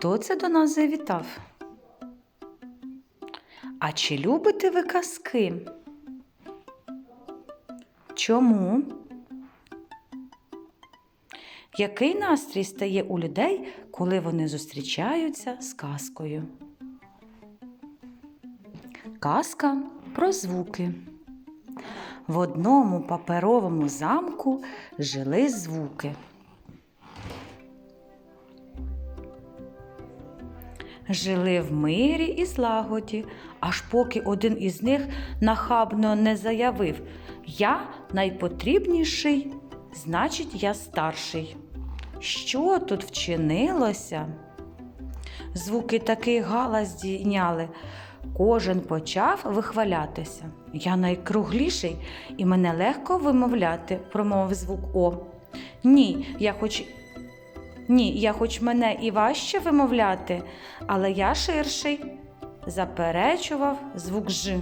Хто це до нас завітав? А чи любите ви казки? Чому? Який настрій стає у людей, коли вони зустрічаються з казкою? Казка про звуки. В одному паперовому замку жили звуки. Жили в мирі і злагоді, аж поки один із них нахабно не заявив Я найпотрібніший, значить, я старший. Що тут вчинилося? Звуки такий галас здійняли. Кожен почав вихвалятися. Я найкругліший і мене легко вимовляти, промовив звук О. Ні, я хоч ні, я хоч мене і важче вимовляти, але я ширший, заперечував звук Ж.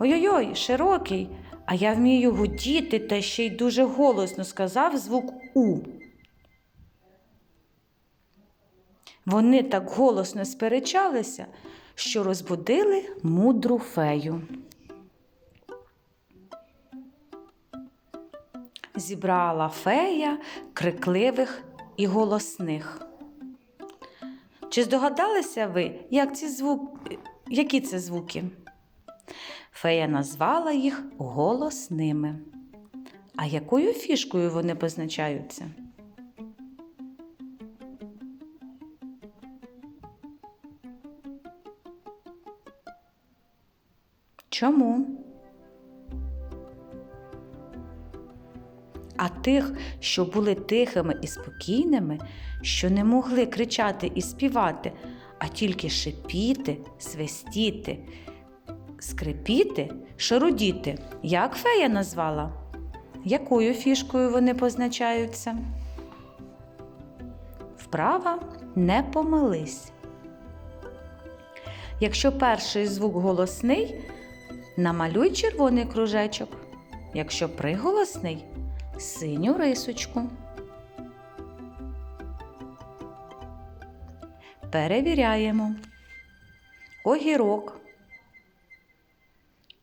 Ой-ой-ой, широкий, а я вмію гудіти та ще й дуже голосно сказав звук У. Вони так голосно сперечалися, що розбудили мудру фею. Зібрала фея крикливих і голосних. Чи здогадалися ви, як ці звук... які це звуки? Фея назвала їх голосними. А якою фішкою вони позначаються? Чому? Тих, що були тихими і спокійними, що не могли кричати і співати, а тільки шипіти, свистіти, скрипіти, шарудіти, як фея назвала? Якою фішкою вони позначаються? Вправа не помились. Якщо перший звук голосний, намалюй червоний кружечок. Якщо приголосний, синю рисочку. Перевіряємо. Огірок,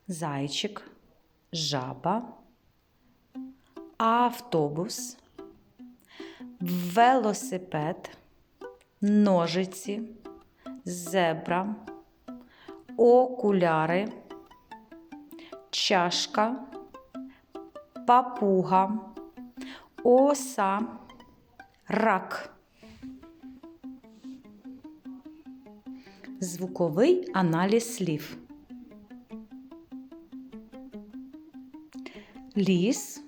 зайчик, жаба, автобус, велосипед, ножиці, зебра, окуляри, чашка папуга, оса, рак. Звуковий аналіз слів. Ліс.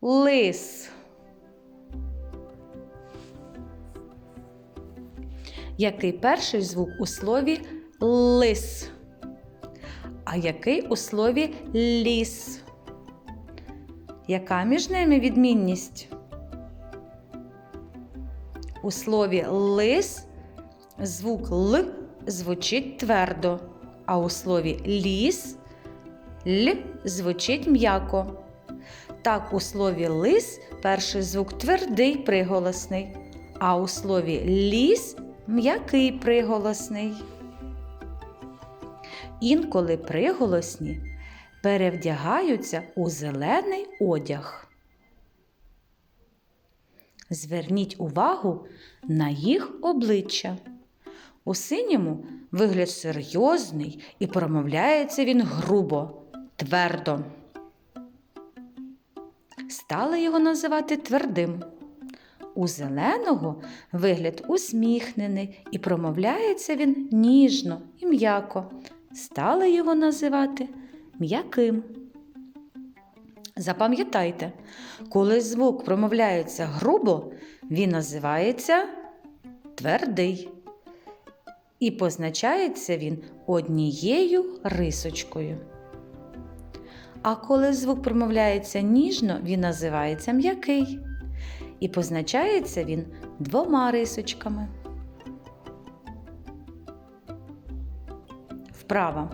Лис. Який перший звук у слові лис? А який у слові ліс? Яка між ними відмінність? У слові лис звук Л звучить твердо, а у слові ліс Л звучить м'яко. Так, у слові лис перший звук твердий приголосний, а у слові ліс м'який приголосний. Інколи приголосні перевдягаються у зелений одяг. Зверніть увагу на їх обличчя. У синьому вигляд серйозний і промовляється він грубо, твердо. Стали його називати твердим. У зеленого вигляд усміхнений і промовляється він ніжно і м'яко. Стали його називати м'яким. Запам'ятайте, коли звук промовляється грубо, він називається твердий. І позначається він однією рисочкою. А коли звук промовляється ніжно, він називається м'який. І позначається він двома рисочками. Вправа.